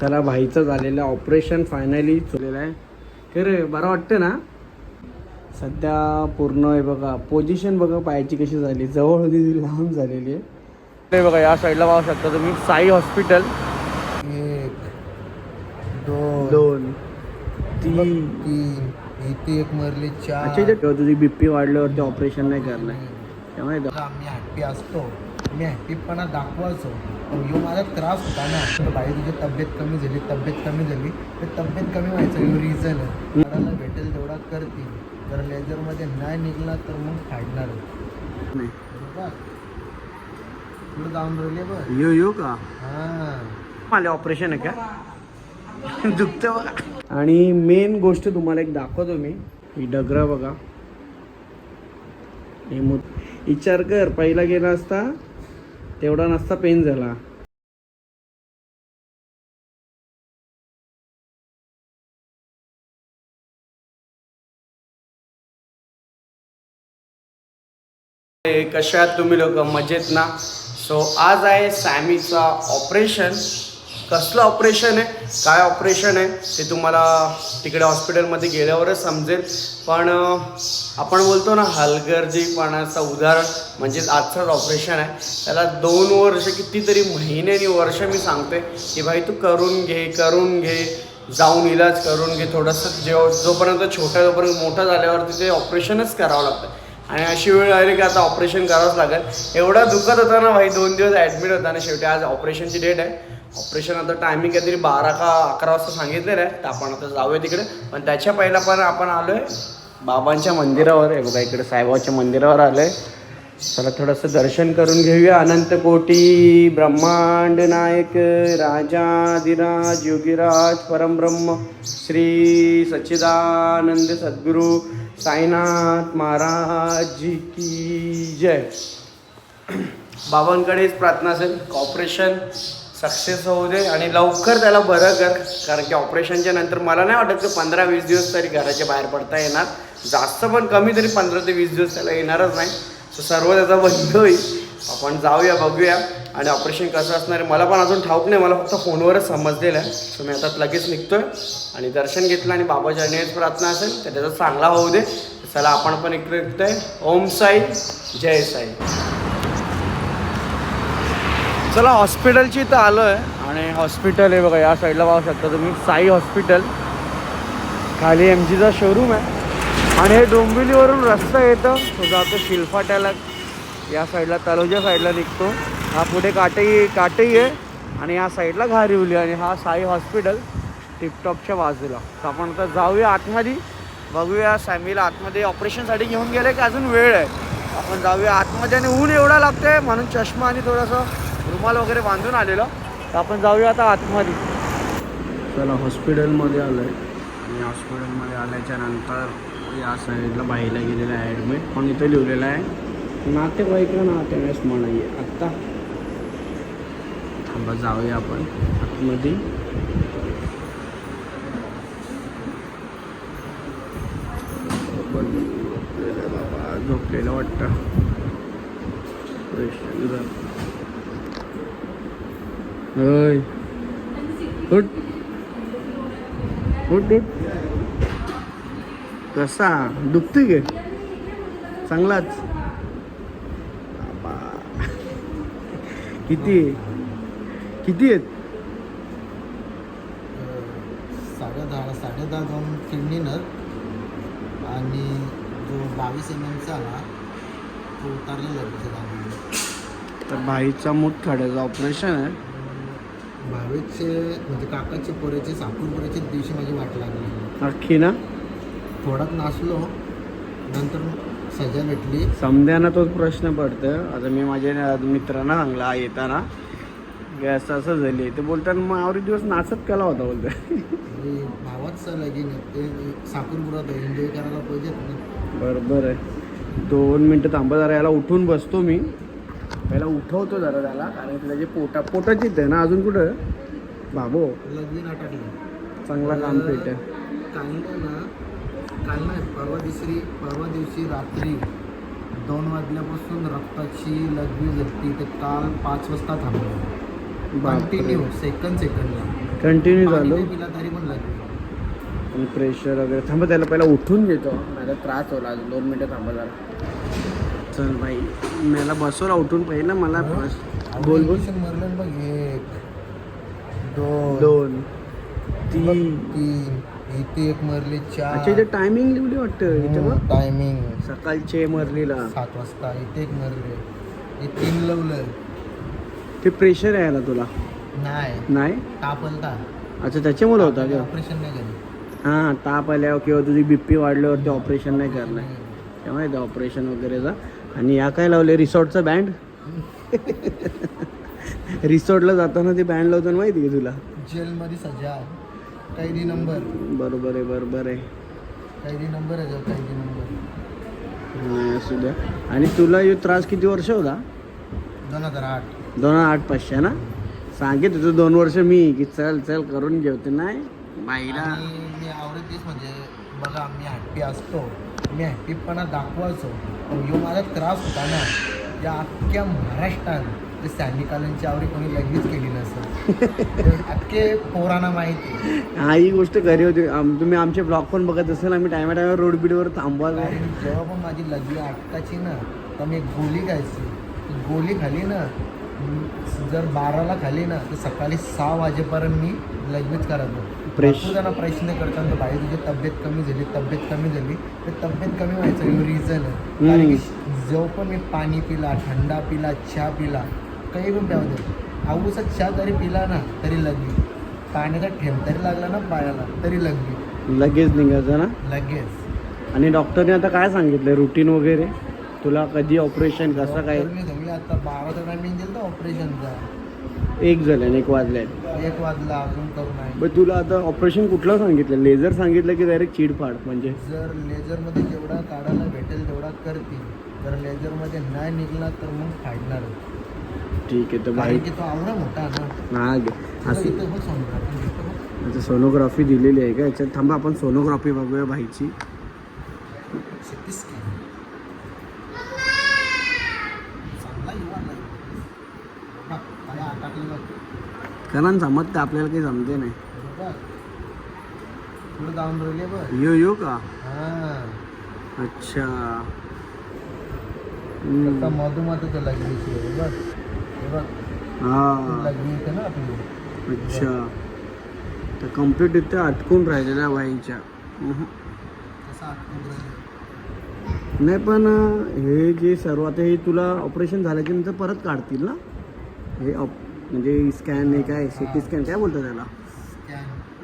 त्याला भाईचं झालेलं operation finally चुकलेलं आहे. हे रे बरं वाटतं ना? सध्या पूर्ण आहे बघा पोझिशन बघा पायाची कशी झाली. जवळ होती लांब झालेली आहे. ते बघा या साईडला पाहू शकता तुम्ही. साई हॉस्पिटल एक दोन दोन तीन तीन. इथे एक मरले चार. अच्छा तुझी बीपी वाढल्यावरती ऑपरेशन नाही करणार. त्यामुळे मी हॅप्पी असतो. मी हॅप्पीपणा दाखवायचो. पण ह्यो माझा त्रास होता ना. तर बाई तुझी तब्येत कमी झाली तब्येत कमी झाली. तर तब्येत कमी व्हायचं ह्यो रिझन मला भेटेल तेवढा करतील. जर लेझरमध्ये नाही निघला तर मग फाडणार नाही. पुढे जाऊन राहिले बघ. यो यो का? हां. मला ऑपरेशन आहे का? दुखतं बघा. आणि मेन गोष्ट तुम्हाला एक दाखवतो मी. ही डगरा बघा. हे विचार कर पहिला गेला असता तेवढा नसता पेन झाला. कशा तुम्ही लोक? मजेत ना? सो आज आहे सॅमीचा ऑपरेशन कसलं ऑपरेशन आहे? काय ऑपरेशन आहे? ते तुम्हाला तिकडे हॉस्पिटलमध्ये गेल्यावरच समजेल. पण आपण बोलतो ना हलगर्जीपणाचं उदाहरण म्हणजेच आजचंच ऑपरेशन आहे. त्याला दोन वर्ष कितीतरी महिने आणि वर्ष मी सांगते की भाई तू करून घे करून घे. जाऊन इलाज करून घे. थोडंसं जेव्हा जोपर्यंत छोटा जोपर्यंत मोठा झाल्यावरती ते ऑपरेशनच करावं लागतं. आणि अशी वेळ आली की आता ऑपरेशन करावंच लागेल. एवढा दुखत होता ना भाई दोन दिवस ॲडमिट होता ना शेवटी. आज ऑपरेशनची डेट आहे. ऑपरेशन आता टायमिंग काहीतरी बारा का अकरा वाजता सांगितलेलं आहे. तर आपण आता जाऊया तिकडे. पण त्याच्या पहिला पण आपण आलोय बाबांच्या मंदिरावर आहे. बघा इकडे साईबाबाच्या मंदिरावर आलोय. चला थोडंसं दर्शन करून घेऊया. अनंत कोटी ब्रह्मांड नायक राजाधिराज योगीराज परमब्रह्म श्री सच्चिदानंद सद्गुरू साईनाथ महाराज जी की जय. बाबांकडेच प्रार्थना असेल. कॉपरेशन सक्सेस होऊ दे आणि लवकर त्याला बरं कर. कारण की ऑपरेशनच्या नंतर मला नाही वाटत की पंधरा वीस दिवस तरी घराच्या बाहेर पडता येणार. जास्त पण कमी तरी पंधरा ते वीस दिवस त्याला येणारच नाही. सो सर्व त्याचा बंद होईल. आपण जाऊया बघूया. आणि ऑपरेशन कसं असणार आहे मला पण अजून ठाऊक नाही. मला फक्त फोनवरच समजलेलं आहे. सो मी आता लगेच निघतोय. आणि दर्शन घेतलं आणि बाबाच्या नेच प्रार्थना असेल तर त्याचा चांगला होऊ दे. चला आपण पण इकडे निघतोय. ओम साई जय साई. चला हॉस्पिटलची इथं आलो आहे आणि हॉस्पिटल आहे बघा या साईडला पाहू शकता तुम्ही. साई हॉस्पिटल खाली एम जीचा शोरूम आहे. आणि हे डोंबिवलीवरून रस्ता येतं. तो जातो शिल्फाट्याला. या साईडला तलोजा साईडला निघतो. हा पुढे काटई काटई आहे. आणि या साईडला घारिवली आणि हा साई हॉस्पिटल टिपटॉपच्या बाजूला. तर आपण आता जाऊया आतमध्ये. बघूया सॅमीला आतमध्ये ऑपरेशनसाठी घेऊन गेले की अजून वेळ आहे. आपण जाऊया आतमध्ये आणि ऊन एवढा लागतंय म्हणून चष्मा आणि थोडंसं रुमाल वगैरे बांधून आलेलो. तर आपण जाऊया आता आतमध्ये. चला हॉस्पिटलमध्ये आलो आहे आणि हॉस्पिटलमध्ये आल्याच्यानंतर या साईडला बाईला गेलेलं आहे ॲडमिट पण इथं लिहिलेलं आहे? नातेवाईकला नातेवाईक नाही आहे आत्ता. थांबा जाऊया आपण आतमध्ये. झोपलेलं बाबा झोपलेलं वाटतं. होय उठ. उठ उठ. कसा दुखतोय गे. चांगलाच. किती? किती आहेत? साडे दहा साडे दहा जाऊन किडनीनं आणि जो बावीस एम एमचा ना तो त्याच्या दाबून तर भाईचा मूठ खाड्याचं ऑपरेशन आहे. भावेचे म्हणजे काकाचे पोऱ्याचे साकूरपोऱ्याच्या दिवशी माझी वाट लागली. अख्खी ना? थोडाच नाचलो. नंतर सजा भेटली. समद्यांना तोच प्रश्न पडतं आता मी माझ्या मित्रांना सांगला "आ, येताना. गॅस असं झाली. ते बोलतात मग आवरी दिवस नाचत केला होता बोलतो आणि भावाच लगीन आहे. ते साकूरपुरात एन्जॉय करायला पाहिजेत ना बरोबर आहे. दोन मिनटं थांबा जरा याला उठून बसतो मी. पहिला उठवतो जरा त्याला कारण की त्याची पोटा पोटाचीच आहे ना अजून कुठं? बाबो. लगीन अटकलं चांगला काम पेट काल ना काल नाही परवा दिवशी परवा दिवशी रात्री दोन वाजल्यापासून रक्ताची लघवी झटती ते काल पाच वाजता थांबलं. कंटिन्यू सेकंड सेकंडला कंटिन्यू नाही पिला तरी पण लागली. आणि प्रेशर वगैरे. थांबा त्याला पहिला उठून घेतो माझा त्रास होला अजून दोन मिनटं थांबा जरा. चल भाई मला बसवला उठून पहिलं मला बस. बोल बोल. मारलं बघ एक दोन दोन तीन. तीन इथे एक मरले अच्छा चार इथे टायमिंग लिहिली वाटतं इथे बघ. टायमिंग सकाळचे मरलीला. सात वाजता इथे एक मरले. हे तीन लवलं ते प्रेशर यायला तुला. नाही. नाही? ताप आलता. अच्छा त्याच्यामुळे होता का? ऑपरेशन नाही झालं. हां ताप आल्यावर किंवा तुझी बीपी वाढल्यावर ते ऑपरेशन नाही करणार. त्यामुळे ते ऑपरेशन वगैरेचा. आणि या काय लावले? रिसॉर्टचा बँड? रिसॉर्टला जाताना ते बँड लावताना माहिती आहे तुला? जेलमध्ये सजा. कैदी नंबर. बरोबर आहे बरोबर आहे. कैदी नंबर आहे जो कैदी नंबर. हा, असू द्या. आणि तुला हे त्रास किती वर्ष होता? दोन हजार आठ. दोन हजार आठ पाचशे ना? सांगितलं तुझं दोन वर्ष मी की चल चल करून जेवते नाही बाईला आणि मी म्हणजे बघा मी हॅप्पी असतो. मी हॅप्पीपणा दाखवायचो. पण माझा त्रास होता ना. या अख्ख्या महाराष्ट्रात ते सॅनिकालांची आवडी कोणी लगेच केली नसेल. अख्खे पोरांना माहिती. हा ही गोष्ट खरी होती. आम- तुम्ही आमचे ब्लॉग पण बघत असेल आम्ही टायमा टायमा रोड बीडवर थांबवायला कारण जेव्हा पण माझी लगी अटकाची ना तर मी एक गोली खायची. ती गोली खाली ना म, जर बाराला खाली ना तर सकाळी सहा वाजेपर्यंत मी लगेच करायचो Fresh. भरपूर जण प्रश्न करतात. तर बाई तुझी तब्येत कमी झाली तब्येत कमी झाली तर तब्येत कमी व्हायचं रिझन आहे. कारण की जो पण मी पाणी पिला थंडा पिला चहा पिला काही पण प्यावं दे. आवूचा चहा जरी पिला ना तरी लगली पाण्याचा ठेम तरी लागला ना पायाला तरी लगली लगेच निघायचं ना? लगेच. आणि डॉक्टरने आता काय सांगितलं रुटीन वगैरे? तुला कधी ऑपरेशन कसं काय? आता बाराचा टायमिंग दिलं तर ऑपरेशनचा एक झालं एक वाजले एक वाजला अजून करून आहे पण तुला आता ऑपरेशन कुठलं सांगितलं? लेझर सांगितलं की डायरेक्ट चिडफाड म्हणजे? जर लेझरमध्ये जेवढा काढायला भेटेल तेवढा करतील. जर लेझरमध्ये नाही निघला तर मग फाडणार. ठीक आहे तर कारण की तो आवडा मोठा आहे ना गे तर असं इथं बघ सोनोग्राफी. आता दिलेली आहे का? याच्यात थांबा आपण सोनोग्राफी बघूया भाईची CT scan. चांगला युवा नाही. बघ, पाया अटकले बघ. जमत का आपल्याला काही जमते नाही. पुढे जाऊन राहिले बघ. यो यो का? हा. अच्छा. आता हम्म. मधुमाताचं लग्नीची आहे बघ. हे बघ. हा. लग्नी येते ना आपली. अच्छा. तर कंप्लीट इथे अटकून राहिलेल्या. तसं राहिलं. नाही पण अं, हे जे सर्व आता हे तुला ऑपरेशन झाल्याच्यानंतर परत काढतील ना? हे ऑप म्हणजे स्कॅन हे काय सी टी स्कॅन काय बोलतात त्याला.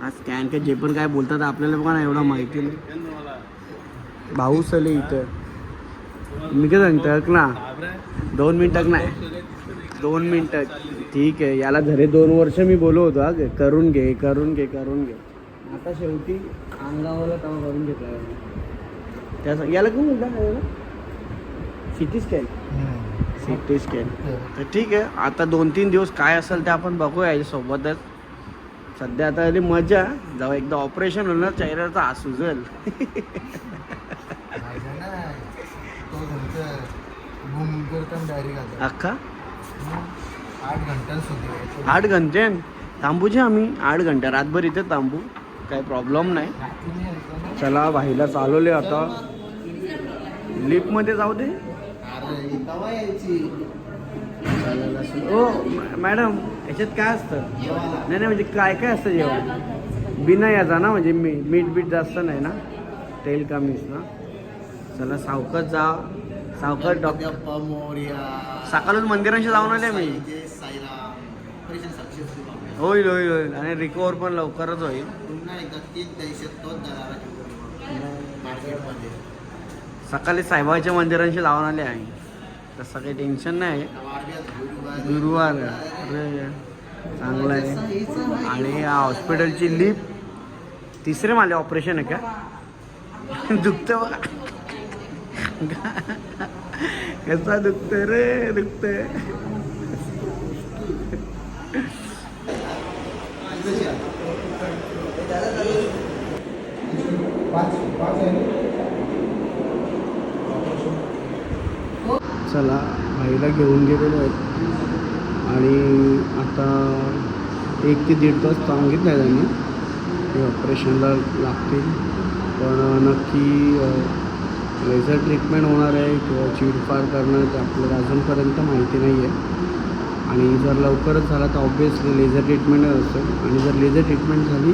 हा स्कॅन काय जे पण काय बोलतात आपल्याला बघा ना एवढं माहिती नाही. भाऊ सले इथं. मी काय सांगतो ऐक ना. दोन मिनिटं नाही दोन मिनिटं ठीक आहे याला झरे दोन वर्ष मी बोललो होतो हा. करून घे करून घे करून घे. आता शेवटी अंगावाला तेव्हा करून घेतला. त्या याला कोण बोलता C T scan. C T scan तर ठीक आहे आता दोन तीन दिवस काय असेल ते आपण बघूया याच्यासोबतच. सध्या आता आली मजा जेव्हा एकदा ऑपरेशन होणार चेहऱ्याचा हा सुजल अख्खा? आठ घंटे थांबूचे आम्ही आठ घंटे. रातभर इथे थांबू. काही प्रॉब्लेम नाही. चला भाईला चालवले आता. लिफ्टमध्ये जाऊ दे. अरे ही कवा यायची? ओ मॅडम याच्यात काय असतं? नाही नाही म्हणजे काय काय असतं जेवण? बिना याचा ना म्हणजे मी मीठ बीठ जास्त नाही ना तेल कमीच ना. चला सावकाश जा. सावकाश डॉक्टर मोर्या. सकाळच मंदिरांशी जाऊन आले मी. जय साईराम. होईल होईल होईल. आणि रिकवर पण लवकरच होईल. पुन्हा एकदा तीन दहशत तोच दरारा मार्केटमध्ये. सकाळी साईबाबाच्या मंदिरांशी जाऊन आले आहे तसं काही टेन्शन नाही. गुरुवार चांगलं आहे. आणि या हॉस्पिटलची लिफ्ट तिसरे माझे ऑपरेशन आहे का? दुखतं बघा कसा दुखत रे? दुखत पाच पाच आहे. चला भाईला घेऊन गेलेलो आहेत आणि आता एक ते दीड तास सांगितलं आहे त्यांनी. की ऑपरेशनला लागतील. पण नक्की लेझर ट्रीटमेंट होणार आहे किंवा चिडफाड करणं ते आपल्याला अजूनपर्यंत माहिती नाही आहे आणि जर लवकरच झाला तर ऑब्वियसली लेझर ट्रीटमेंटच असेल. आणि जर लेझर ट्रीटमेंट झाली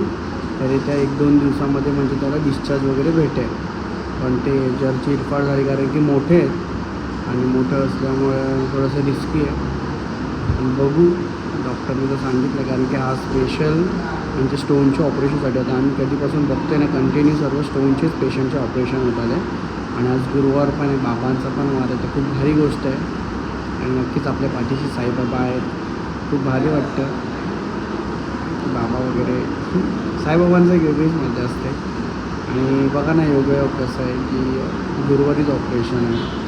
तरी त्या एक दोन दिवसामध्ये म्हणजे त्याला डिस्चार्ज वगैरे भेटेल. पण ते जर चिरफाड झाली कारण की मोठे आहेत आणि मोठं असल्यामुळे थोडंसं रिस्की आहे. बघू. डॉक्टरने तर सांगितलं कारण की हा स्पेशल म्हणजे स्टोनच्या ऑपरेशनसाठी होता. आम्ही कधीपासून बघतोय ना कंटिन्यू सर्व स्टोनचेच पेशंटचे ऑपरेशन होत आले आणि आज गुरुवार पण आहे बाबांचा पण वार आहे. तर खूप भारी गोष्ट आहे. आणि नक्कीच आपल्या पाठीशी साईबाबा आहेत. खूप भारी वाटतं. बाबा वगैरे. साईबाबांचं एक वेगळीच मजा असते. आणि बघा ना योगायोग कसं आहे की गुरुवारीच ऑपरेशन आहे.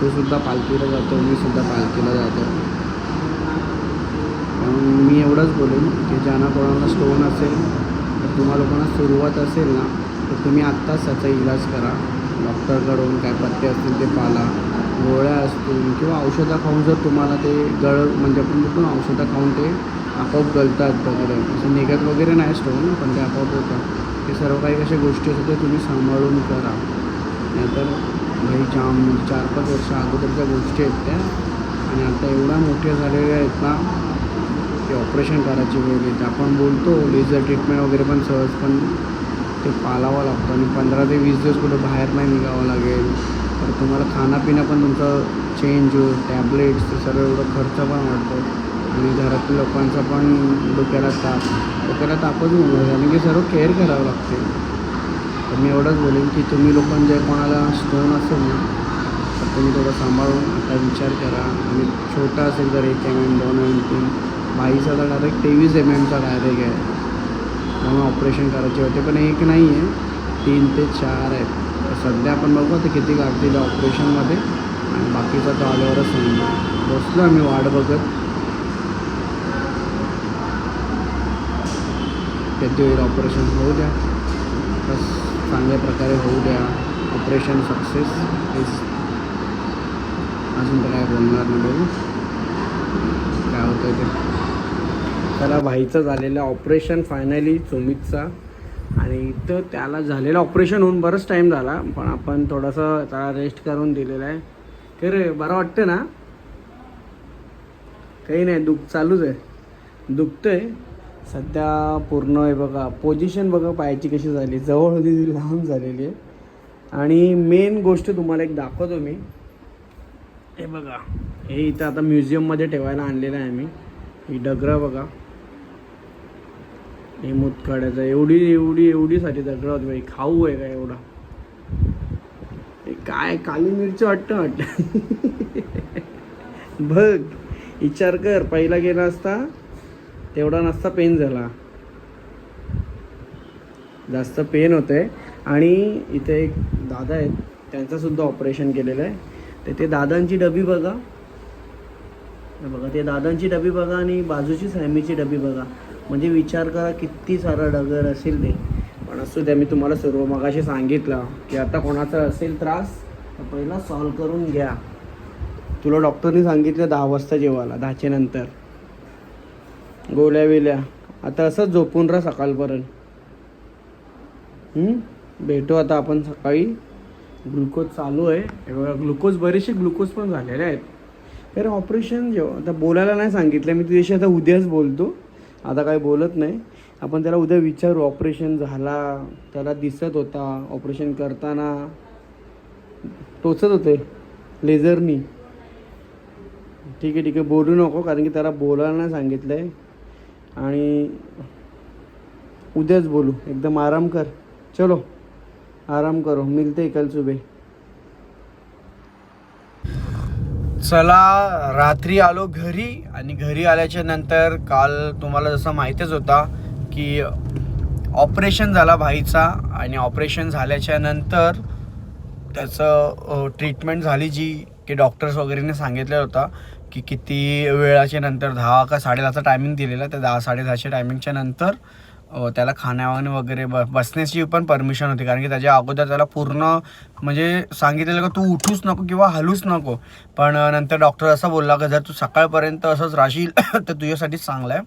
तोसुद्धा पालखीला जातो मी सुद्धा पालखीला जातो. म्हणून मी एवढंच बोलेन की ज्यांना कोणाला स्टोन असेल तर तुम्हाला लोकांना सुरुवात असेल ना तर तुम्ही आत्ताच त्याचा इलाज करा. डॉक्टरकडून काय पत्ते असतील ते पाला. गोळ्या असतील किंवा औषधं खाऊन जर तुम्हाला ते गळ म्हणजे आपण बघतो औषधं खाऊन ते आपोआप गळतात वगैरे. असं निघत वगैरे नाही स्टोन पण ते आपोआप होतं ते सर्व काही कशा गोष्टी असतात ते तुम्ही सांभाळून करा. नाहीतर भाई जाम चार पाच वर्ष अगोदरच्या गोष्टी आहेत त्या. आणि आता एवढ्या मोठ्या झालेल्या आहेत ना ते ऑपरेशन करायची वेळ येते. आपण बोलतो लेझर ट्रीटमेंट वगैरे पण सहज पण ते पालावं लागतं. आणि पंधरा ते वीस दिवस कुठं बाहेर नाही निघावं लागेल. तर तुम्हाला खाणंपिणं पण तुमचं चेंज होईल. टॅबलेट्स ते सर्व एवढं खर्च पण वाढतो. आणि घरातील लोकांचा पण डोक्याला ताप. डोक्याला तापच होऊन कारण की सर्व केअर करावं लागते. तर मी एवढंच बोलेन की तुम्ही लोकांना जे कोणाला स्टोन असेल ना तर तुम्ही थोडं सांभाळून आता विचार करा. आणि छोटा असेल तर एक एम एम दोन एम एम तीन बाईचा तर डायरेक्ट तेवीस एम एमचा डायरेक्ट आहे. म्हणून ऑपरेशन करायचे होते पण एक नाही आहे तीन ते चार आहेत. सध्या आपण बघू आता किती काढतील ऑपरेशनमध्ये आणि बाकीचा तो आल्यावरच समजू बसलो आम्ही वाट बघत. कधी होईल ऑपरेशन होऊ द्या. बस. चांगल्या प्रकारे होऊ द्या. ऑपरेशन सक्सेस इज अजून तर काय बोलणार नाही बघू काय होतं ते? त्याला भाईचं झालेलं ऑपरेशन फायनली सुमितचा. आणि इथं त्याला झालेलं ऑपरेशन होऊन बरंच टाईम झाला पण आपण थोडंसं त्याला रेस्ट करून दिलेलं आहे. की रे बरं वाटतं ना? काही नाही दुख चालूच आहे. दुखतं आहे सध्या पूर्ण आहे बघा पोझिशन बघा पायाची कशी झाली. जवळ होती ती लांब झालेली आहे. आणि मेन गोष्ट तुम्हाला एक दाखवतो मी. हे बघा हे इथं आता म्युझियममध्ये ठेवायला आणलेलं आहे आम्ही ही डगरं बघा. हे मुतखड्याचं एवढी एवढी एवढी साठी दगडं होती बाई. खाऊ आहे का एवढा? काय काली मिरची वाटतं वाटतं. बघ विचार कर. पहिला गेला असता तेवढा नसता पेन झाला. जास्त पेन होते आणि इथे एक दादा आहेत त्यांचंसुद्धा ऑपरेशन केलेलं आहे. तर ते दादांची डबी बघा. बघा ते दादांची डबी बघा आणि बाजूची सॅमीची डबी बघा. म्हणजे विचार करा किती सारा डगर असेल ते. पण असू द्या मी तुम्हाला सर्व मगाशी सांगितलं की आता कोणाचा असेल त्रास तर पहिला सॉल्व करून घ्या. तुला डॉक्टरनी सांगितलं दहा वाजता जेवायला दहाच्या नंतर. गोळ्या विल्या. आता असंच झोपून राहा सकाळपर्यंत. भेटू आता आपण सकाळी. ग्लुकोज चालू आहे. हे बघा ग्लुकोज बरेचसे ग्लुकोज पण झालेले आहेत. कारण ऑपरेशन जेव्हा आता बोलायला नाही सांगितलं. मी तुझ्याशी आता उद्याच बोलतो. आता काही बोलत नाही. आपण त्याला उद्या विचारू. ऑपरेशन झाला त्याला दिसत होता. ऑपरेशन करताना टोचत होते. लेझरनी. ठीक आहे ठीक आहे. बोलू नको कारण की त्याला बोलायला नाही सांगितलं आहे आणि उद्याच बोलू. एकदम आराम कर. चलो. आराम करो. मिलते कल सुबह. चला रात्री आलो घरी आणि घरी आल्याच्यानंतर काल तुम्हाला जसं माहितीच होता की ऑपरेशन झाला भाईचा आणि ऑपरेशन झाल्याच्यानंतर त्याचं ट्रीटमेंट झाली जी की डॉक्टर्स वगैरेने सांगितलेलं होता. की किती वेळाच्या नंतर दहा का साडेदहाचा टायमिंग दिलेला त्या दहा साडेदहाच्या टायमिंगच्या नंतर त्याला खाण्यावाने वगैरे ब बसण्याची पण परमिशन होती. कारण की त्याच्या अगोदर त्याला पूर्ण म्हणजे सांगितलेलं का तू उठूच नको किंवा हलूच नको. पण नंतर डॉक्टर असं बोलला का जर तू सकाळपर्यंत असंच राहशील तर तुझ्यासाठीच चांगलं आहे.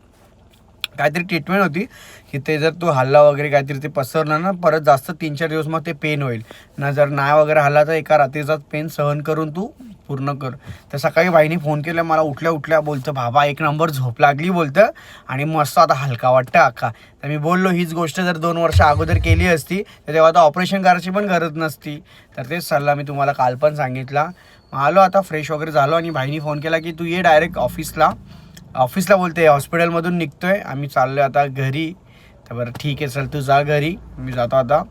काहीतरी ट्रीटमेंट होती की ते जर तू हल्ला वगैरे काहीतरी ते पसरलं ना परत जास्त तीन चार दिवस मग ते पेन होईल. ना जर नाही वगैरे हल्ला तर एका रात्रीचा पेन सहन करून तू पूर्ण कर. तर सकाळी बाईने फोन केला मला उठल्या उठल्या बोलतं बाबा एक नंबर झोप लागली बोलतं. आणि मस्त आता हलका वाटतं अख्खा तर मी बोललो हीच गोष्ट जर दोन वर्ष अगोदर केली असती तर तेव्हा आता ऑपरेशन करायची पण गरज नसती. तर तेच सल्ला मी तुम्हाला काल पण सांगितला. मग आलो आता फ्रेश वगैरे झालो आणि भाईनी फोन केला की तू ये डायरेक्ट ऑफिसला ऑफिसला बोलते हॉस्पिटलमधून निघतोय. आम्ही चाललोय आता घरी. तर बरं ठीक आहे चल तू जा घरी. मी जातो आता.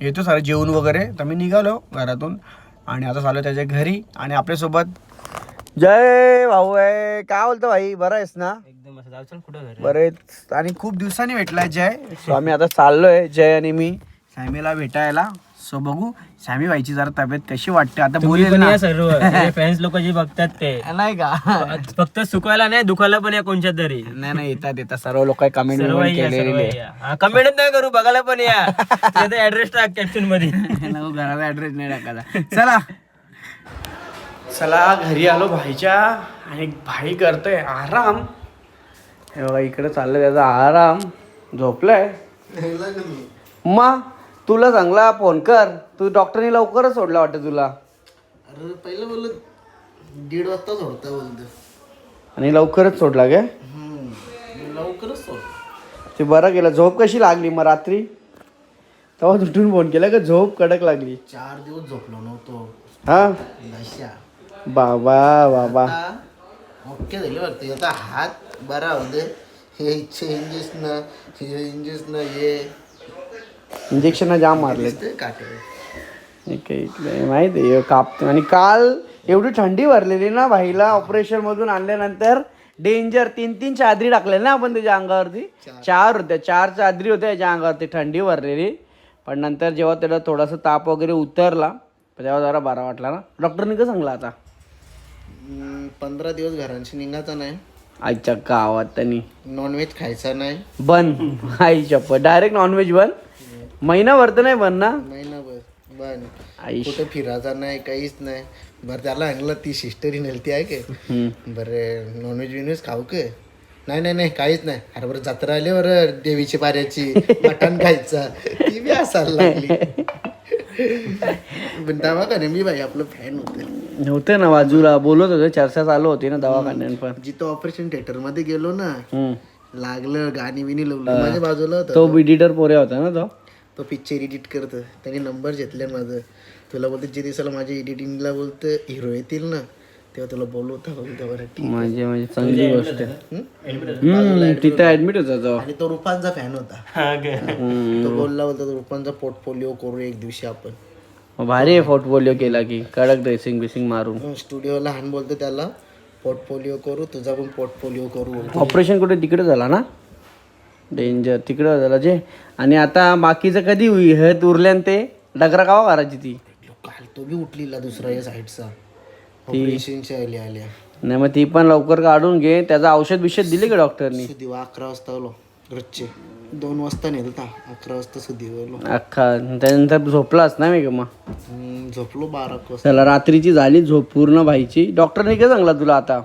येतो सारं जेवण वगैरे. तर मी निघालो घरातून. आणि आता चाललो त्याच्या घरी. आणि आपल्यासोबत जय भाऊ आहे काय बोलतो भाई? बरं आहेस ना? एकदम असं जाऊ चल कुठं घर? बरं आहेस? आणि खूप दिवसांनी भेटलाय जय. सो आम्ही आता चाललोय जय आणि मी. सॅमीला भेटायला. सो बघू. सॅमी भाईची जरा तब्येत कशी वाटते? आता बोलेल पण ना. या सर्व फॅन्स लोक जे बघतात ते. नाही का? फक्त सुकवायला नाही दुखायला पण या कोणच्या तरी. नाही नाही येतात येतात. सर्व लोक कमेंट सर्व या, सर्व केलेले या. कमेंट नाही करू बघायला पण या. ऍड्रेस टाक कॅप्शनमध्ये. नको घराचा ऍड्रेस नाही टाकायचा. चला. चला घरी आलो भाईच्या. आणि भाई करतोय आराम. हे बघा इकडे चाललंय त्याचा आराम. झोपलाय? मग तुला चांगला फोन कर. तू डॉक्टरनी लवकरच सोडला वाटतं तुला. अरे पहिलं बोललं दीड वाजता सोडता बोलतो आणि लवकरच सोडला काय लवकरच सोड ते बरं गेलं झोप कशी लागली मग रात्री? तेव्हा उठून फोन केला का झोप कडक लागली? चार दिवस झोपलो नव्हतो. हा? दशा बाबा बाबा आता ओके झाली वाटतं. आता हात बरा होते हे चेंजेस न चेंजेस न हे इंजेक्शन जाम मारले इकडे माहिती आहे कापतो. आणि काल एवढी थंडी भरलेली ना भाईला ऑपरेशन मधून आणल्यानंतर डेंजर तीन तीन चादरी टाकल्या ना आपण त्याच्या अंगावरती. चार. होत्या चार चादरी होत्या त्याच्या अंगावरती थंडी भरलेली. पण नंतर जेव्हा त्याला थोडासा ताप वगैरे उतरला तेव्हा जरा बरा वाटला ना. डॉक्टरनी का सांगला आता? पंधरा दिवस घरांशी निघायचा नाही. आईच्या गावात त्यांनी नॉनव्हेज खायचा नाही. बन आई चप्पल डायरेक्ट नॉनव्हेज बन महिनाभर तर नाही बन ना महिनाभर बन आई. कुठं फिरायचा नाही काहीच नाही. बरं त्याला आणलं ती सिस्टरी नेलती आहे के. बरं नॉनव्हेज बिनव्हेज खाऊ के? नाही नाही नाही काहीच नाही. अरे बरं जत्रा आली बरं देवीची पाऱ्याची मटण खायचा. ती बी असायला लागली. पण दवाखाने मी बाई आपलं फॅन होते. होते ना बाजूला बोलत होते चर्चा चालू होती ना दवाखान्यात पण. जिथं ऑपरेशन थिएटरमध्ये गेलो ना हम्म. लागलं गाणी बिनी लावली माझ्या बाजूला होता तो एडिटर पोरे होता ना तो? तो पिक्चर एडिट करतो. त्याने नंबर घेतले माझं. तुला बोलतो जे दिवसाला माझ्या एडिटिंगला बोलतं हिरो येतील ना. तेव्हा तुला बोलवता बोलतो बरं म्हणजे म्हणजे चांगली गोष्ट आहे. तिथे ऍडमिट होता तो. आणि तो रुपांचा फॅन होता. तो बोलला होता तो रुपांचा पोर्टफोलिओ करू एक दिवशी आपण. भारी आहे पोर्टफोलिओ केला की. कडक ड्रेसिंग बिसिंग मारून. स्टुडिओ लहान बोलतो त्याला पोर्टफोलिओ करू तुझा पण पोर्टफोलिओ करू. ऑपरेशन कुठे? तिकडे झाला ना? डेंजर तिकडे झाला जे. आणि आता बाकीचं कधी होई हे उरल्यान ते. डगरा कावा करायची ती. काल तो बी उठलेला दुसरा या साईडचा. ऑपरेशनच्या आल्या आल्या. नाही मग ती पण लवकर काढून घे. त्याचं औषध बिषध दिले का डॉक्टरनी? अकरा वाजता आलो. रोजचे दोन वाजता नेलं होता अकरा वाजता आलो. अख्खा. त्यानंतर झोपलाच ना मी मग? हम्म, झोपलो बारा एक वाजता. त्याला रात्रीची झाली झोप पूर्ण व्हायची. डॉक्टरनी काय सांगला तुला आता?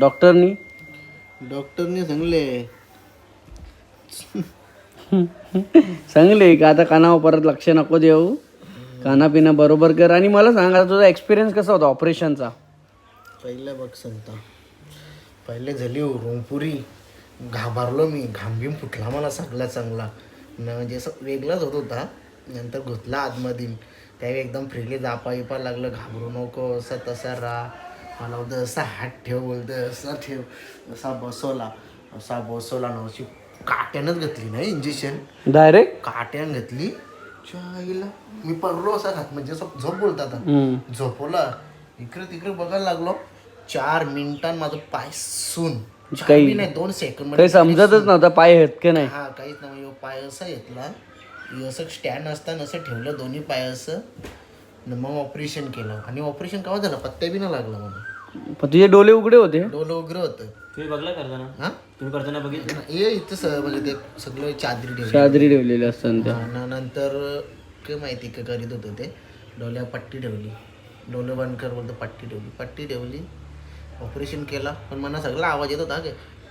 डॉक्टरनी? डॉक्टरने सांगले. सांगले का आता कानावर परत लक्ष नको देऊ. खाना पिना बरोबर कर. आणि मला सांग आता तुझा एक्सपिरियन्स कसा होता ऑपरेशनचा पहिलं बघ सांगता पहिले झाली रुमपुरी घाबरलो मी. घामबिम फुटला मला सगळा चांगला. न म्हणजे असं वेगळाच होत होता. नंतर घुतला आतमध्ये त्यावेळी एकदम फ्रीली जापा इपा लागलं. घाबरू नको. असं तसा राहा. मला बोलतं असा हात ठेव बोलतं असा ठेव. असा बसवला असा बसवला ना अशी काट्यानंच घेतली ना इंजेक्शन डायरेक्ट काट्यान घेतली चाईला मी पडलो असा खात म्हणजे असं झोप बोलतात झोपवला इकडे तिकडे बघायला लागलो. चार मिनिटां माझं पाय सून. काही- नाही दोन सेकंड काही समजतच नव्हतं पाय आहेत का नाही. हा काहीच नाही ह्यो पाय असा घेतला असं स्टँड असताना असं ठेवलं दोन्ही पाय असं. न मग ऑपरेशन केलं आणि ऑपरेशन केव्हा झालं पत्त्या बी नाही लागला मला पण तुझे डोले उघडे होते डोलं वगैरे होतं तुम्ही बघला करताना हा तुम्ही करताना बघितलं हे इथं स- म्हणजे ते सगळं चादरी ठेवली चादरी ठेवलेले असतात त्या हा, न- नंतर काय माहिती का करीत होतं ते डोल्या पट्टी ठेवली डोलं बंद कर बोलतो पट्टी ठेवली पट्टी ठेवली ऑपरेशन केला पण मला सगळा आवाज येत होता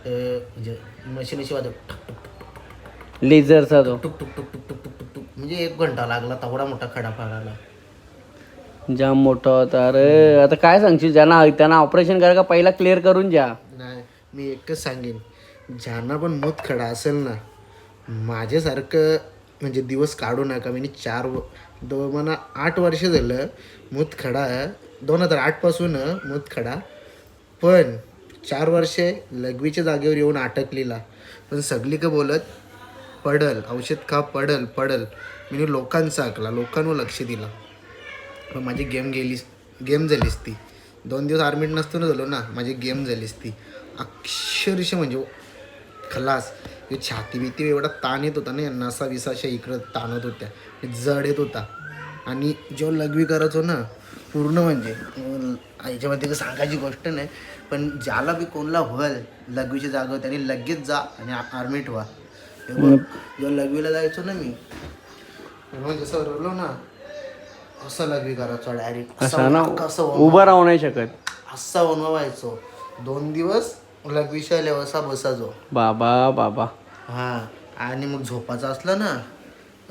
म्हणजे मशीन अशी वाजव ठक ठक लेझरचा तो टुक टुक टुक टुक टुक टुक टुक टुक म्हणजे एक घंटा लागला तेवढा मोठा खडा फाडायला जाम मोठा होता. अरे आता काय सांगशील? ज्यांना त्यांना ऑपरेशन करा का पहिला क्लिअर करून द्या नाही मी एकच सांगेन. ज्यांना पण मत खडा असेल ना माझ्यासारखं म्हणजे दिवस काढू नका. मी चार व- दो मला आठ वर्ष झालं मूत खडा. दोन हजार आठपासून मूत खडा. पण चार वर्षे लघवीच्या जागेवर येऊन अटकलेला. पण सगळी का बोलत पडल औषध खा पडल पडल. मी लोकांचा ऐकला लोकांवर लक्ष दिलं. पण माझी गेम गेलीस गेम झालीस ती. दोन दिवस आर्मीत नसतो ना झालो ना माझी गेम झालीस ती. अक्षरशः म्हणजे खलास. हे छाती बिती एवढा ताण येत होता ना नसा विसा अशा इकडं ताणत होत्या. जड येत होता. आणि जेव्हा लघवी करायचो ना पूर्ण म्हणजे याच्यामध्ये सांगायची गोष्ट नाही पण ज्याला बी कोणला व्हल लघवीच्या जागेवर त्यांनी लगेच जा आणि आर्मीत व्हा. जेव्हा लघवीला जायचो ना मी जसं रडलो ना असं लघवी करायचो डायरेक्ट असा ना उभं राहू नाही शकत. असा बनवायचो दोन दिवस लघवीच्या लेवसा बसायचो. बाबा बाबा. हा आणि मग झोपाचं असलं ना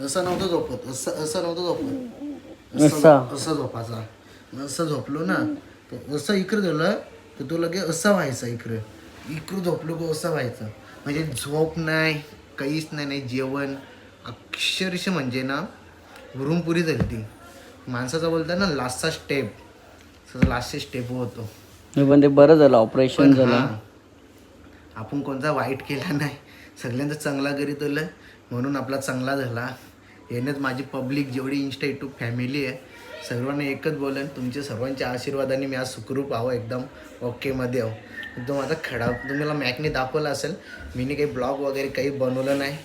असं नव्हतं झोपत असं असं नव्हतं झोपत. असं? असं. असं झोपाचा असं झोपलो ना तर असं इकडं झालं तर तो लगे असं व्हायचा इकडं. इकडं झोपलो की असं व्हायचं. म्हणजे झोप नाही काहीच नाही नाही जेवण. अक्षरशः म्हणजे ना रूमपुरी झाली ती माणसाचा बोलतात ना लास्टचा स्टेप लास्टचे स्टेप होतो. पण ते बरं झालं ऑपरेशन झालं. आपण कोणता वाईट केला नाही. सगळ्यांचा चांगला करीत आलं म्हणून आपला चांगला झाला. यानेच माझी पब्लिक जेवढी इन्स्टा युट्यूब फॅमिली आहे सर्वांना एकच बोलेन तुमच्या सर्वांच्या आशीर्वादाने मी आज सुखरूप आहो एकदम. ओकेमध्ये आहो. एकदम माझा खडा तुम्हाला मॅकने दाखवला असेल. मी काही ब्लॉग वगैरे काही बनवलं नाही.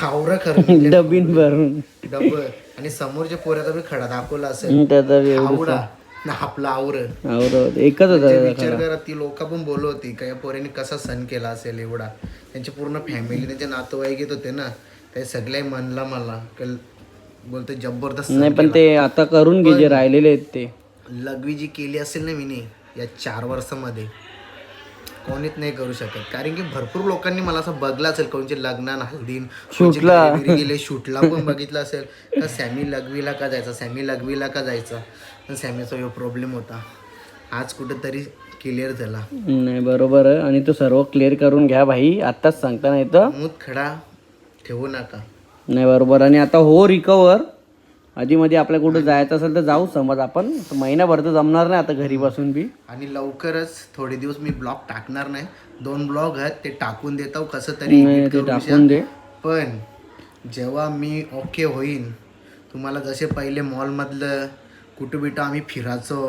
हावरं खरं. डबीन भरून. डबल आणि समोरच्या पोऱ्याचा बी खडा दाखवला असेल. त्याचा आवडा ना आपला आवरं. आवरत एकच होता विचार करा ती लोक पण बोलत होती का या पोऱ्याने कसा सण केला असेल एवढा. त्यांची पूर्ण फॅमिली त्यांचे नातेवाईक येत होते ना. ते सगळे म्हणला मला बोलते जबरदस्त नाही पण ते आता करून घे जे राहिलेले आहेत ते. लघवी जी केली असेल ना मी या चार वर्षामध्ये. कोणीच नाही करू शकत. कारण की भरपूर लोकांनी मला असं बघलं असेल कोणचे लग्नान हल्दीन शूटला. गेले शूटला पण बघितलं असेल. का सॅमी लघवीला का जायचा? सॅमी लघवीला का जायचा? पण सॅमीचा यो प्रॉब्लेम होता. आज कुठेतरी क्लिअर झाला. नाही बरोबर आहे. आणि तो सर्व क्लिअर करून घ्या भाई. आत्ताच सांगता नाही तर. मूत खडा ठेवू नका. नाही बरोबर. आणि आता हो रिकवर आधी मध्ये आपल्या कुठं जायचं असेल तर जाऊ समज आपण. महिनाभर तर जमणार नाही आता घरी बसून बी. आणि लवकरच थोडे दिवस मी ब्लॉग टाकणार नाही. दोन ब्लॉग आहेत ते टाकून देतो कसं तरी नाही, edit ते करून टाकून दे. पण जेव्हा मी ओके होईन तुम्हाला जसे पहिले मॉलमधलं कुठं बिटं आम्ही फिरायचो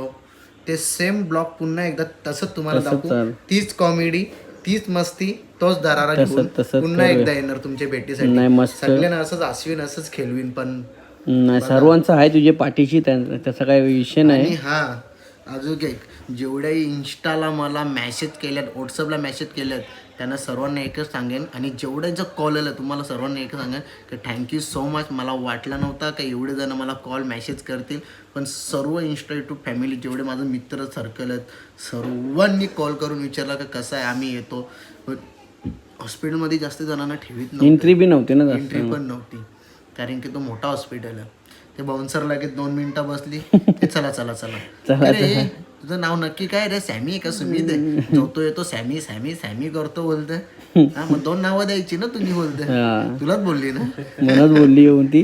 ते सेम ब्लॉग पुन्हा एकदा तसंच तुम्हाला तसंच दाखवू. चाल. तीच कॉमेडी तीच मस्ती तोच दरारा घेऊन तसंच पुन्हा एकदा येणार तुमच्या भेटीसाठी. नाही मस्त. सगळ्यांना असंच आसवीन असंच खेळवीन पण नाही सर्वांचं आहे तुझ्या पाठीशी त्या- त्याचा काही विषय नाही. हा अजून एक जेवढ्याही इन्स्टाला मला मेसेज केल्यात व्हॉट्सअपला मेसेज केल्यात त्यांना सर्वांना एकच सांगेन. आणि जेवढ्यांचं कॉल आलं तुम्हाला सर्वांना एकच सांगेन की थँक्यू सो मच मला वाटलं नव्हता का एवढे जण मला कॉल मेसेज करतील. पण सर्व इन्स्टा यूट्यूब फॅमिली जेवढे माझं मित्र सर्कल आहेत सर्वांनी कॉल करून विचारलं का कसं आहे आम्ही येतो. हॉस्पिटलमध्ये जास्त जणांना ठेवीत नव्हतं. एंट्री बी नव्हती ना एंट्री पण नव्हती. कारण की तो मोठा हॉस्पिटल आहे. ते बाउन्सर लगेच दोन मिनिटं बसली. ते चला चला चला. अरे तुझं नाव नक्की काय रे? सॅमी का सुमित आहे? जो तो येतो सॅमी सॅमी सॅमी करतो बोलतोय हा मग दोन नावं द्यायची ना तुम्ही बोलते. हा. तुलाच बोलली ना? बोलली येऊन ती.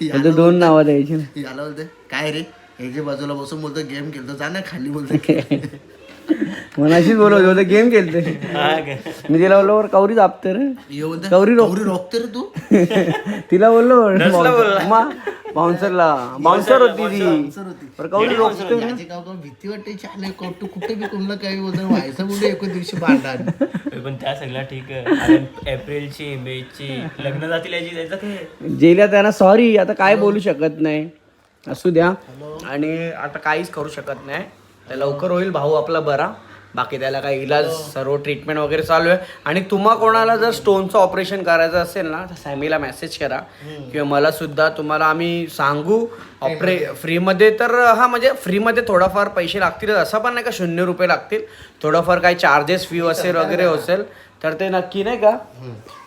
दोन नावं द्यायची ना. याला बोलते काय रे? याच्या बाजूला बसून बोलतो गेम खेळतो. जा ना खाली बोलतो. मनाशीच बोलवत होतं गेम खेळते मी तिला बोललो "वर कवरी दाबते रे? ये बोलते गौरी रोख गौरी रोखते रे तू? तिला बोललो बाउन्सरला बाउन्सर होती ती. बरं कवरी रोखते भीती वाटते छान आहे. कुठं कुठे बी कोणला काही बोलतो व्हायचं कुठे एका दिवशी भांडण पण त्या सगळ्या ठीक आहे. एप्रिलची मेची लग्न जातील याची जेल्या त्यांना सॉरी आता काय बोलू शकत नाही. असू द्या. आणि आता काहीच करू शकत नाही. तर लवकर होईल भाऊ आपला बरा. बाकी त्याला काही इलाज सर्व ट्रीटमेंट वगैरे चालू आहे. आणि तुम्हा कोणाला जर स्टोनचं ऑपरेशन करायचं असेल ना तर सॅमीला मेसेज करा. किंवा मला सुद्धा तुम्हाला आम्ही सांगू. ऑपरे फ्रीमध्ये तर हा म्हणजे फ्रीमध्ये थोडाफार पैसे लागतीलच असं पण नाही का शून्य रुपये लागतील. थोडंफार काही चार्जेस फी असेल वगैरे असेल तर ते नक्की नाही का.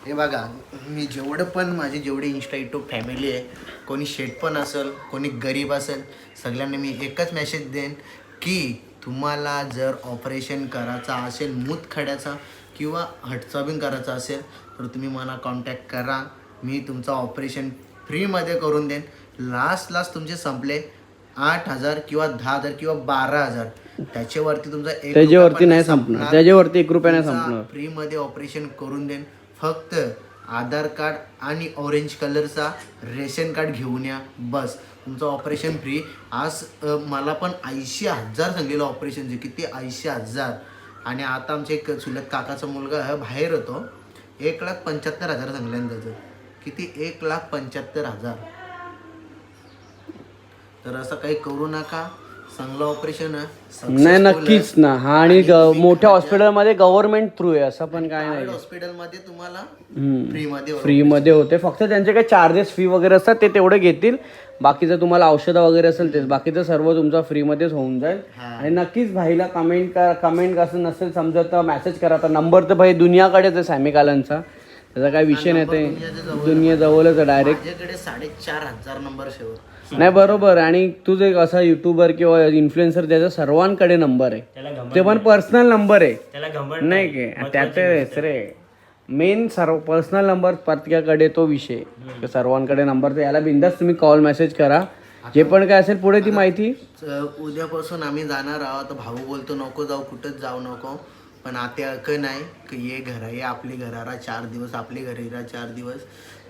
हे बघा मी जेवढं पण माझी जेवढी इन्स्टा युट्यूब फॅमिली आहे कोणी शेट पण असेल कोणी गरीब असेल सगळ्यांना मी एकच मेसेज देईन. की तुम्हाला जर ऑपरेशन करायचा असेल मूतखड्याचा किंवा हटचाबिंग करायचा असेल तर तुम्ही मला कॉन्टॅक्ट करा. मी तुमचं ऑपरेशन फ्रीमध्ये करून देईन. लास्ट लास्ट तुमचे संपले आठ हजार किंवा दहा हजार किंवा बारा हजार. त्याच्यावरती तुमचा एक त्याच्यावरती नाही संपणार. त्याच्यावरती एक रुपया नाही संपणार. फ्रीमध्ये ऑपरेशन करून देईन. फक्त आधार कार्ड आणि ऑरेंज कलरचा रेशन कार्ड घेऊन या. बस. तुमचं ऑपरेशन फ्री आज मला पण ऐंशी हजार सांगलेलं ऑपरेशनचे किती ऐंशी हजार. आणि आता आमचे एक चुलत काकाचा मुलगा बाहेर होतो. एक लाख पंच्याहत्तर हजार सांगल्यानं त्याचं. किती? एक लाख पंच्याहत्तर हजार. तर असं काही करू नका. चांगलं ऑपरेशन आहे. नाही नक्कीच. ना. हा आणि ग- मोठ्या हॉस्पिटलमध्ये गव्हर्नमेंट थ्रू आहे असं पण काय नाही प्रायव्हेट हॉस्पिटलमध्ये तुम्हाला. फ्रीमध्ये फ्रीमध्ये होते. फक्त त्यांचे काही चार्जेस फी वगैरे असतात ते तेवढे घेतील. बाकीचं तुम्हाला औषधं वगैरे असेल तेच. बाकीचं सर्व तुमचं फ्रीमध्येच होऊन जाईल. आणि नक्कीच भाईला कमेंट करा कमेंट कसं नसेल समजत तर मेसेज करा. तर नंबर तर भाई दुनियाकडेच आहे सॅमिकालांचा त्याचा काही विषय नाही ते दुनिया जवळच आहे. डायरेक्ट माझ्याकडे साडेचार हजार नंबर शेव नाही बरोबर. आणि तुझं एक असा युट्यूबर किंवा इन्फ्लुएन्सर त्याचा सर्वांकडे नंबर आहे. ते पण पर्सनल नंबर आहे. त्याला घमंड नाही त्याच रे. मेन सर्व पर्सनल नंबर प्रत्येकाकडे तो विषय. की सर्वांकडे नंबर तर याला बिंदास तुम्ही कॉल मेसेज करा. जे पण काय असेल पुढे ती माहिती. उद्यापासून आम्ही जाणार आहोत. भाऊ बोलतो नको जाऊ कुठंच जाऊ नको. पण आता क नाही की ये घरा ये आपली घरारा चार दिवस आपली घरी राहा चार दिवस.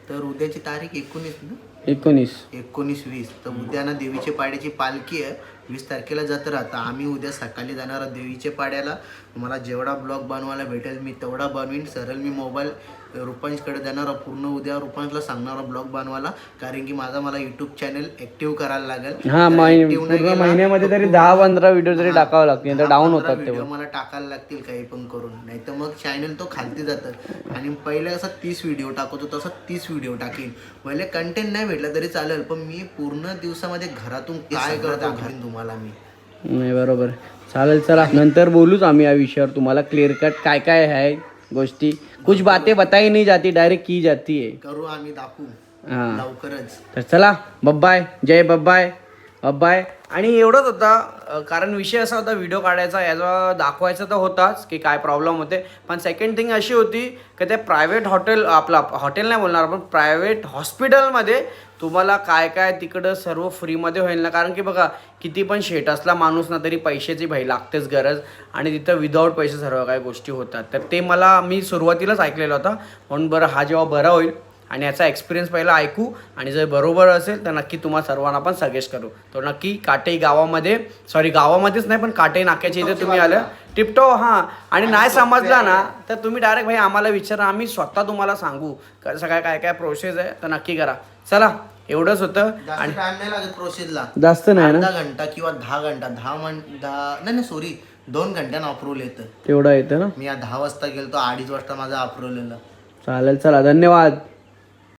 तर उद्याची तारीख एकोणीस ना? एकोणीस. एकोणीस वीस. तर उद्या ना देवीच्या पाड्याची पालखी आहे. वीस तारखेला जत्रा. तर आम्ही उद्या सकाळी जाणार आहोत देवीच्या पाड्याला. मला जेवढा ब्लॉग बनवायला भेटेल मी तेवढा बनवीन. सरळ मी मोबाईल रुपांशकडे देणार. पूर्ण उद्या रुपांशला सांगणार ब्लॉग बनवायला. कारण की माझा मला युट्यूब चॅनल ऍक्टिव्ह करायला लागेल. हा पूर्ण महिन्यामध्ये तर दहा पंधरा व्हिडिओ तरी टाकावं लागतील तर डाऊन होतात ते मला टाकायला लागतील काही पण करून. नाही तर मग चॅनल तो खालती जातं. आणि पहिले कसं तीस व्हिडिओ टाकतो तसं तीस व्हिडिओ टाकीन. पहिले कंटेंट नाही भेटला तरी चालेल पण मी पूर्ण दिवसामध्ये घरातून काय करतो घरी तुम्हाला मी. नाही बरोबर. चालेल चला. नंतर बोलूच आम्ही या विषयावर. तुम्हाला क्लिअर कट काय काय आहे गोष्टी? कुछ बातें बताई नहीं जाती डायरेक्ट की जाती है। करू आम्ही दाखवू. हा। लवकरच. तर चला बब्बाय जय बब्बाय बब्बाय आणि एवढंच होता अ, कारण विषय असा होता व्हिडिओ काढायचा याचा दाखवायचा तर होताच की काय प्रॉब्लेम होते. पण सेकंड थिंग अशी होती की ते प्रायव्हेट हॉटेल आपला हॉटेल नाही बोलणार आपण प्रायव्हेट हॉस्पिटलमध्ये तुम्हाला काय काय तिकडं सर्व फ्रीमध्ये होईल ना? कारण की बघा किती पण शेट असला माणूस ना तरी पैशाची भाई लागतेच गरज. आणि तिथं विदाऊट पैसे सर्व काही गोष्टी होतात. तर ते मला मी सुरुवातीलाच ऐकलेलं होतं. म्हणून बरं हा जेव्हा बरा होईल आणि याचा एक्सपिरियन्स पहिला ऐकू आणि जर बरोबर असेल तर नक्की तुम्हाला सर्वांना पण सजेस्ट करू. तो नक्की काटेई गावामध्ये सॉरी गावामध्येच नाही पण काटेई नाक्याच्या इथे तुम्ही आलं टिपटॉप हां. आणि नाही समजला ना तर तुम्ही डायरेक्ट भाई आम्हाला विचारा आम्ही स्वतः तुम्हाला सांगू. कसं काय काय काय प्रोसेस आहे तर नक्की करा. चला एवढंच होतं. जास्त टाइम नाही लागत प्रोसेसला जास्त नाही ना? अर्धा घंटा किंवा दहा घंटा दहा मन दहा नाही नाही सॉरी दोन घंट्यानं अप्रूव्हल येतं. तेवढं येतं ना? मी दहा वाजता गेलतो अडीच वाजता माझा अप्रूव्हल येलं चालेल चला धन्यवाद.